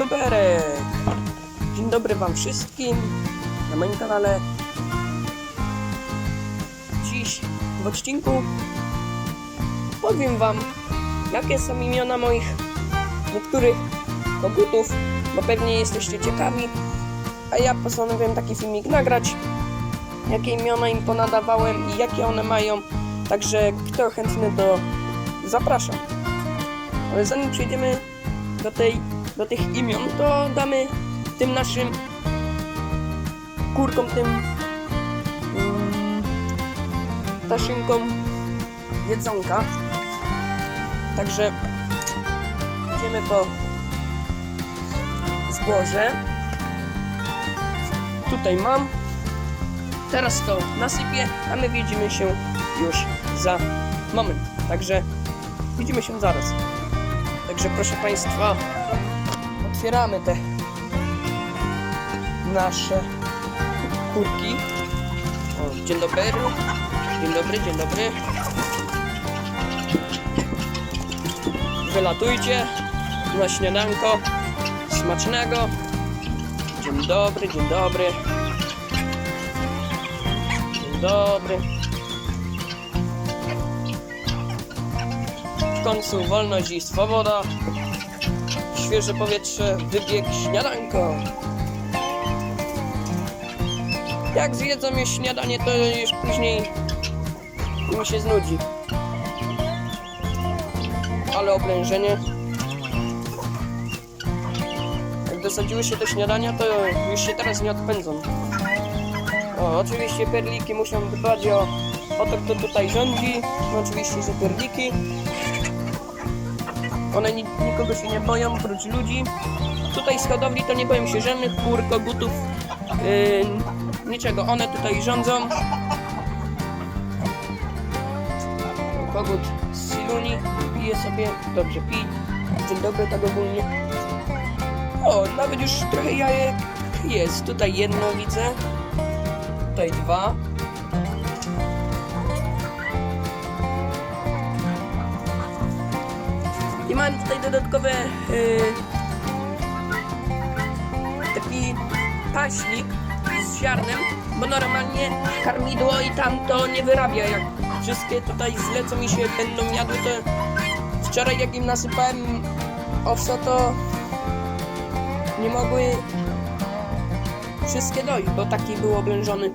doberek! Dzień dobry Wam wszystkim na moim kanale. Dziś w odcinku powiem Wam, jakie są imiona moich niektórych kogutów, bo pewnie jesteście ciekawi, a ja postanowiłem taki filmik nagrać, jakie imiona im ponadawałem i jakie one mają, także kto chętny to zapraszam. Ale zanim przejdziemy do, tej, do tych imion, to damy tym naszym kurkom, tym mm, ptaszynkom jedzonka. Także idziemy po zboże. Tutaj mam. Teraz to nasypię, a my widzimy się już za moment. Także widzimy się zaraz. Także proszę Państwa, otwieramy te nasze kurki. O, dzień dobry. Dzień dobry, dzień dobry. Wylatujcie na śniadanko smacznego. Dzień dobry, dzień dobry. Dzień dobry. W końcu wolność i swoboda. Świeże powietrze, wybieg, śniadanko. Jak zjedzą już śniadanie, to już później mi się znudzi. Ale oblężenie. Jak dosadziły się do śniadania, to już się teraz nie odpędzą. O, oczywiście perliki muszą dbać o, o to, kto tutaj rządzi. No, oczywiście, że perliki. One ni nikogo się nie boją, oprócz ludzi. Tutaj z hodowli to nie boją się żadnych kur, kogutów, yy, niczego. One tutaj rządzą. Kogut z Siluni pije sobie, dobrze pi. Dzień dobry, tak ogólnie. O, nawet już trochę jajek jest. Tutaj jedno widzę. Tutaj dwa. I mam tutaj dodatkowe yy, taki paśnik z ziarnem, bo normalnie karmidło i tamto nie wyrabia. Jak wszystkie tutaj źle co mi się będą jadły, to wczoraj jak im nasypałem owsa, to nie mogły wszystkie dojść, bo taki był oblężony.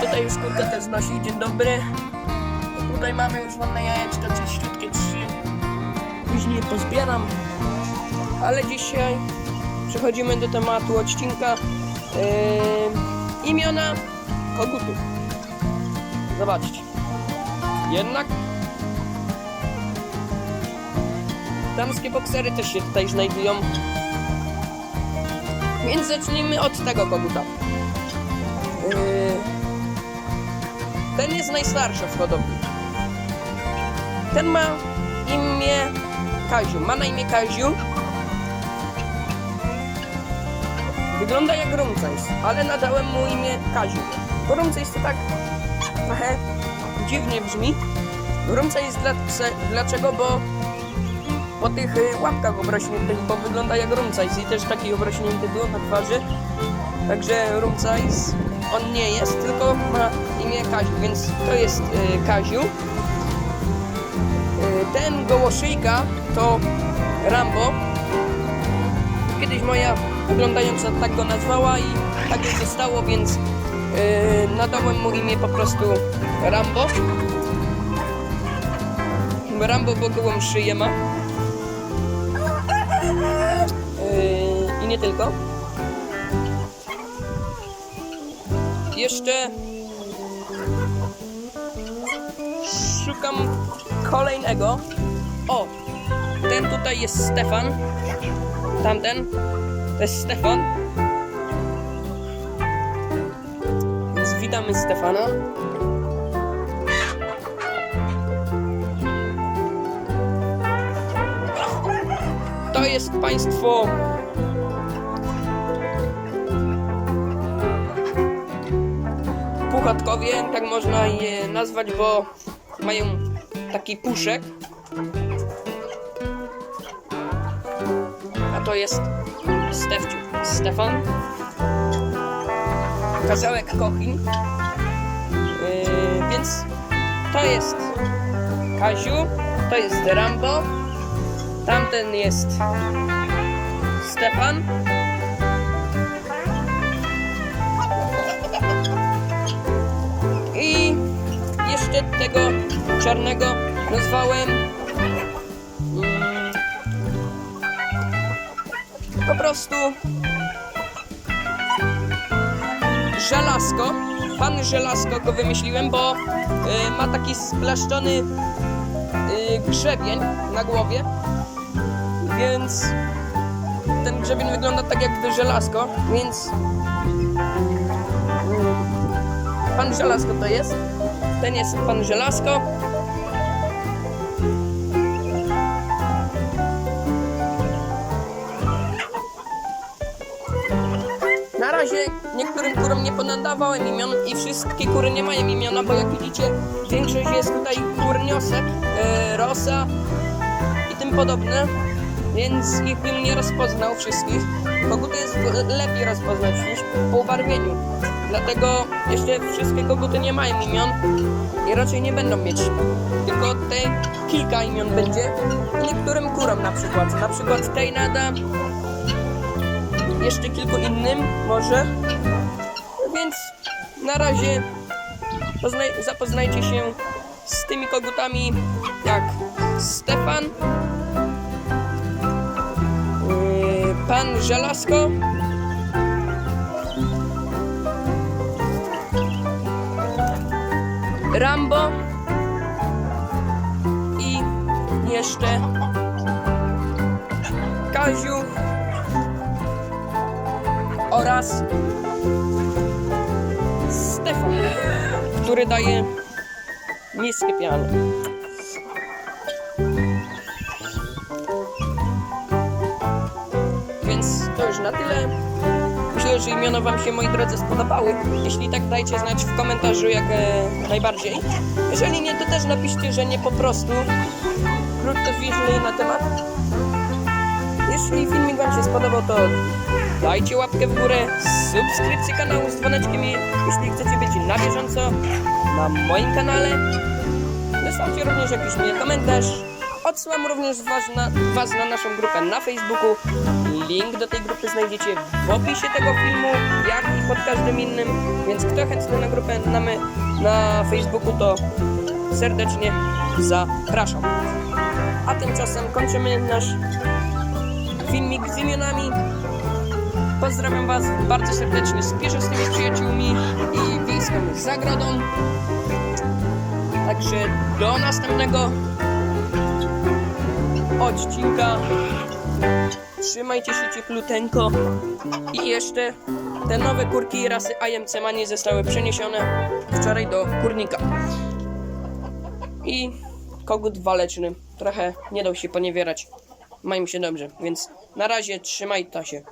Tutaj już kurka też znosi. Dzień dobry. Tutaj mamy już ładne jajeczka, czyściutkie trzy. Później pozbieram. Ale dzisiaj przechodzimy do tematu odcinka. Yy, imiona kogutów. Zobaczcie. Jednak damskie boksery też się tutaj znajdują. Więc zacznijmy od tego koguta. Yy, ten jest najstarszy w hodowli. Ten ma imię Kaziu. Ma na imię Kaziu. Wygląda jak Rumcajs, ale nadałem mu imię Kaziu. Bo Rumcajs to tak trochę dziwnie brzmi. Rumcajs dla, dlaczego? Bo po tych y, łapkach obrośniętych, bo wygląda jak Rumcajs i też taki obrośnięty był na twarzy. Także Rumcajs on nie jest, tylko ma imię Kaziu, więc to jest y, Kaziu. Y, ten gołoszyjka to Rambo. Kiedyś moja oglądająca tak go nazwała i tak już zostało, więc y, nadałem mu imię po prostu Rambo. Rambo, bo gołą szyję ma. I nie tylko. Jeszcze szukam kolejnego. O, ten tutaj jest Stefan. Tamten to jest Stefan. Więc witamy Stefana. To jest państwo puchatkowie, tak można je nazwać, bo mają taki puszek. A to jest Stefciu, Stefan. Kazałek Kochin. Yy, więc to jest Kaziu, to jest Rambo, tamten jest Stefan. I jeszcze tego czarnego nazwałem mm, po prostu Żelazko. Pan Żelazko go wymyśliłem, bo y, ma taki splaszczony y, grzebień na głowie, więc ten grzebień wygląda tak jakby żelazko, więc mm, pan Żelazko to jest. Ten jest pan Żelazko. Kurom nie ponadawałem imion i wszystkie kury nie mają imiona, bo jak widzicie większość jest tutaj kurniosek, e, rosa i tym podobne, więc ich bym nie rozpoznał wszystkich. Koguty jest lepiej rozpoznać niż po ubarwieniu. Dlatego jeszcze wszystkie koguty nie mają imion i raczej nie będą mieć. Tylko te kilka imion będzie. Niektórym kurom na przykład. Na przykład tej nada, jeszcze kilku innym może. Na razie poznaj, zapoznajcie się z tymi kogutami jak Stefan, yy, pan Żelazko, Rambo. I jeszcze Kaziu oraz który daje niskie piany. Więc to już na tyle. Myślę, że imiona Wam się, moi drodzy, spodobały. Jeśli tak, dajcie znać w komentarzu jak e, najbardziej. Jeżeli nie, to też napiszcie, że nie po prostu. Krótko zwięźle na temat. Jeśli filmik Wam się spodobał, to dajcie łapkę w górę, subskrypcję kanału z dzwoneczkiem, jeśli chcecie być na bieżąco na moim kanale. Zostawcie również jakiś miły komentarz. Odsyłam również was na, was na naszą grupę na Facebooku. Link do tej grupy znajdziecie w opisie tego filmu, jak i pod każdym innym. Więc kto chętny na grupę na, my, na Facebooku, to serdecznie zapraszam. A tymczasem kończymy nasz filmik z imionami. Pozdrawiam Was bardzo serdecznie z pieszystymi przyjaciółmi i wiejską zagrodą. Także do następnego odcinka. Trzymajcie się ciepluteńko. I jeszcze te nowe kurki rasy IMC Mani zostały przeniesione wczoraj do kurnika. I kogut waleczny. Trochę nie dał się poniewierać. Mają się dobrze, więc na razie trzymaj się.